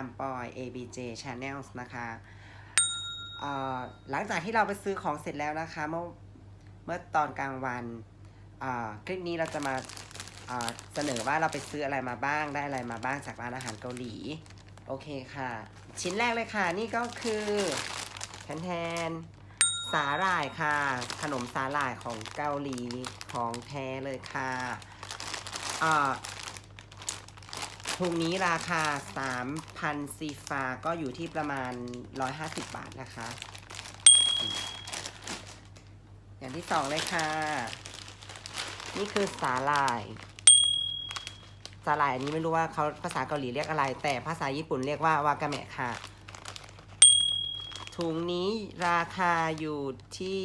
ามปอย ABJ Channels นะคะเอ่อหลังจากที่เราไปซื้อของเสร็จแล้วนะคะ เมื่อเมื่อตอนกลางวันอ่าคลิปนี้เราจะมาอ่าเสนอว่าเราไปซื้ออะไรมาบ้างได้อะไรมาบ้างจากร้านอาหารเกาหลี โอเคค่ะ ชิ้นแรกเลยค่ะ นี่ก็คือแทนแทนสาหร่ายค่ะ ขนมสาหร่ายของเกาหลีของแท้เลยค่ะอ่า ถุงนี้ราคา 3,000ซีฟาก็อยู่ที่ประมาณ 150 บาทนะคะ อย่างที่สองเลยค่ะ นี่คือสาหร่าย สาหร่ายอันนี้ไม่รู้ว่าเขาภาษาเกาหลีเรียกอะไร แต่ภาษาญี่ปุ่นเรียกว่าวากาเมะค่ะ ถุงนี้ราคาอยู่ที่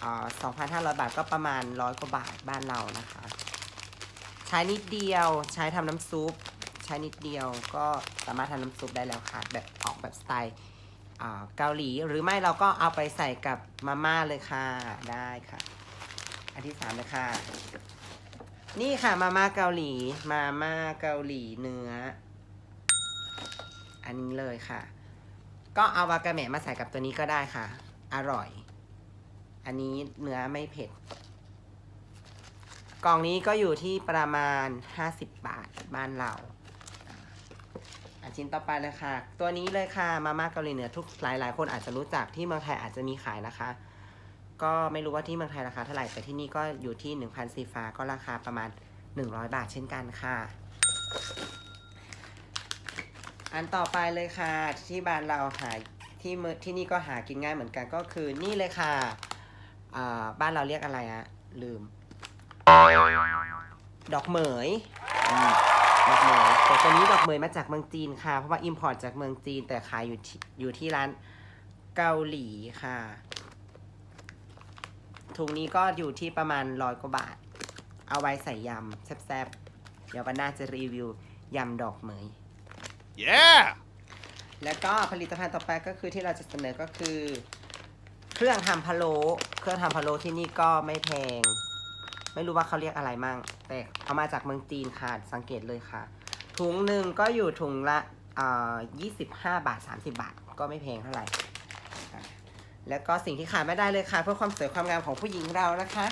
เอ่อ2,500 บาทก็ประมาณร้อยกว่าบาทบ้านเรานะคะ ใช้นิดเดียวใช้ทำน้ำซุป ใช้นิดเดียวก็สามารถทำน้ำซุปได้แล้วค่ะ แบบออกแบบสไตล์เกาหลีหรือไม่เราก็เอาไปใส่กับมาม่าเลยค่ะได้ค่ะ อันที่สามเลยค่ะ นี่ค่ะมาม่าเกาหลี มาม่าเกาหลีเนื้อ อันนี้เลยค่ะ ก็เอาวากาเมะมาใส่กับตัวนี้ก็ได้ค่ะ อร่อย อันนี้เนื้อไม่เผ็ดกล่องนี้ก็อยู่ที่ประมาณ 50 บาทบ้านเรา อันชิ้นต่อไปเลยค่ะ ตัวนี้เลยค่ะ มาม่าเกาหลีเหนือทุกหลายหลายคนอาจจะรู้จักที่เมืองไทยอาจจะมีขายนะคะ ก็ไม่รู้ว่าที่เมืองไทยราคาเท่าไหร่แต่ที่นี่ก็อยู่ที่ 1,000ซีฟ้าก็ราคาประมาณ 100 บาทเช่นกันค่ะ อันต่อไปเลยค่ะ ที่บ้านเราหาที่เมืองที่นี่ก็หากินง่ายเหมือนกันก็คือนี่เลยค่ะอ่าบ้านเราเรียกอะไรอะลืม ดอกเหมย มดอกเหมยแต่ตัวนี้ดอกเหมยมาจากเมืองจีนค่ะ เพราะว่าอิมพอร์ตจากเมืองจีนแต่ขายอยู่ที่อยู่ที่ร้านเกาหลีค่ะ ถุงนี้ก็อยู่ที่ประมาณร้อยกว่าบาท เอาไว้ใส่ยำแซ่บๆ เดี๋ยววันหน้าจะรีวิวยำดอกเหมย Yeah! แล้วก็ผลิตภัณฑ์ต่อไปก็คือที่เราจะเสนอก็คือ เครื่องทำพะโล้เครื่องทำพะโล้ที่นี่ก็ไม่แพง ไม่รู้ว่าเขาเรียกอะไรมั่ง แต่เอามาจากเมืองจีนค่ะ สังเกตเลยค่ะ ถุงหนึ่งก็อยู่ถุงละเอ่อ25บาท30บาท ก็ไม่แพงเท่าไหร่ แล้วก็สิ่งที่ขาดไม่ได้เลยค่ะ เพื่อความสวยความงามของผู้หญิงเรานะคะ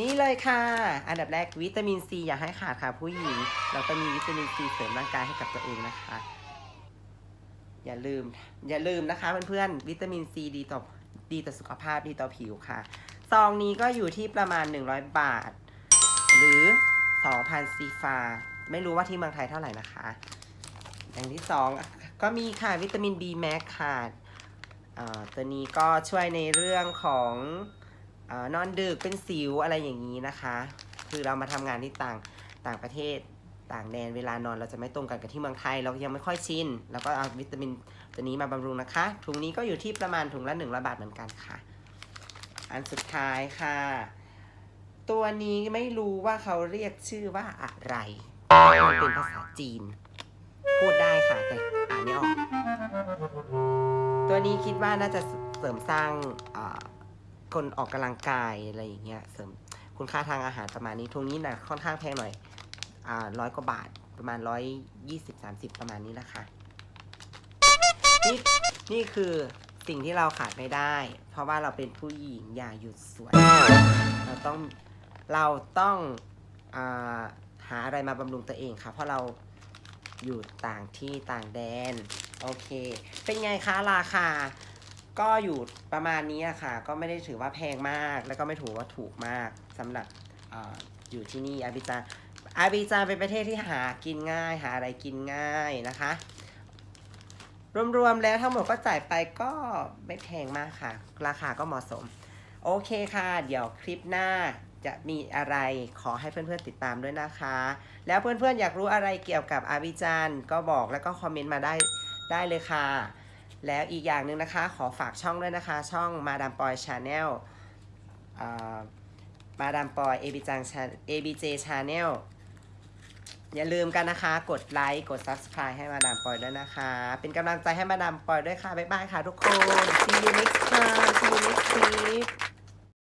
นี่เลยค่ะ อันดับแรกวิตามินซีอย่าให้ขาดค่ะผู้หญิง เราต้องมีวิตามินซีเสริมร่างกายให้กับตัวเองนะคะ อย่าลืมอย่าลืมนะคะเพื่อนๆวิตามินซีดีต่อดีต่อสุขภาพดีต่อผิวค่ะ ซองนี้ก็อยู่ที่ประมาณ 100 บาท หรือ 2,000ซีฟา ไม่รู้ว่าที่เมืองไทยเท่าไหร่นะคะ อย่างที่สองก็มีค่ะวิตามิน B max ค่ะตัวนี้ก็ช่วยในเรื่องของอนอนดึกเป็นสิวอะไรอย่างนี้นะคะ คือเรามาทำงานที่ต่างต่างประเทศต่างแดนเวลานอนเราจะไม่ตรงกันกับที่เมืองไทย เรายังไม่ค่อยชินแล้วก็เอาวิตามินตัวนี้มาบำรุงนะคะ ถุงนี้ก็อยู่ที่ประมาณถุงละ1 0 0บาทเหมือนกันค่ะ อันสุดท้ายค่ะ ตัวนี้ไม่รู้ว่าเขาเรียกชื่อว่าอะไรมันเป็นภาษาจีน พูดได้ค่ะแต่อ่านไม่ออก ตัวนี้คิดว่าน่าจะเสริมสร้างคนออกกำลังกายอะไรอย่างเงี้ย เสริมคุณค่าทางอาหารประมาณนี้ทุงนี้นะค่อนข้างแพงหน่อยอ่าร้อยกว่าบาทประมาณร้อยยี่สิบสามสิบประมาณนี้แหละค่ะนี่นี่คือ สิ่งที่เราขาดไม่ได้ เพราะว่าเราเป็นผู้หญิงอย่าหยุดสวย เราต้องเราต้องอาหาอะไรมาบำรุงตัวเองค่ะ เพราะเราอยู่ต่างที่ต่างแดน โอเค เป็นไงคะราคา ก็อยู่ประมาณนี้ค่ะ ก็ไม่ได้ถือว่าแพงมาก แล้วก็ไม่ถือว่าถูกมากสำหรับออยู่ที่นี่อาบิจาอาบิจาเป็นประเทศที่หากินง่าย หาอะไรกินง่ายนะคะ รวมๆแล้วทั้งหมดก็จ่ายไปก็ไม่แพงมากค่ะ ราคาก็เหมาะสม โอเคค่ะ เดี๋ยวคลิปหน้าจะมีอะไรขอให้เพื่อนๆติดตามด้วยนะคะ แล้วเพื่อนๆอยากรู้อะไรเกี่ยวกับอาบิจานก็บอกแล้วก็คอมเมนต์มาได้ได้เลยค่ะ แล้วอีกอย่างหนึ่งนะคะ ขอฝากช่องด้วยนะคะ ช่องมาดามปอยชาแนลมาดามปอยเอบิจังเอบีเจชาแนล อย่าลืมกันนะคะ กดไลค์ กด Subscribe ให้มาดามปอยด้วยนะคะ เป็นกำลังใจให้มาดามปอยด้วยค่ะ บ๊ายบายค่ะทุกคน see you next time see you next clip